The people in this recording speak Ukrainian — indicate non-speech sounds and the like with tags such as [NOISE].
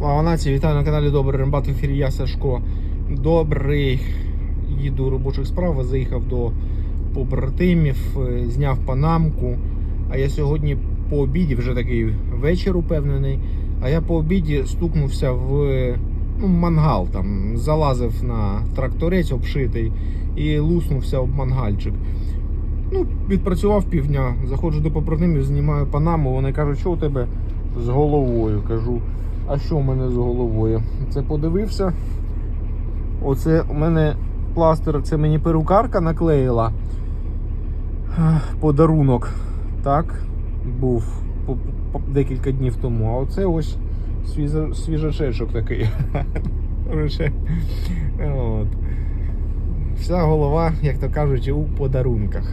Слава нації, вітаю на каналі Добрий Рембат. Ефірі я Сашко. Добрий. Їду робочих справ, заїхав до побратимів, е, зняв панамку. А я сьогодні по обіді, вже такий вечір упевнений. А я по обіді стукнувся в ну, мангал, там, залазив на тракторець обшитий і луснувся об мангальчик. Ну, відпрацював півдня, заходжу до побратимів, знімаю панаму. Вони кажуть, що у тебе з головою. Кажу, а що в мене з головою? Це подивився. Оце у мене пластир, це мені перукарка наклеїла. Подарунок. Так, був декілька днів тому. А оце ось свіжа- свіжачечок такий. [LAUGHS] От. Вся голова, як то кажуть, у подарунках.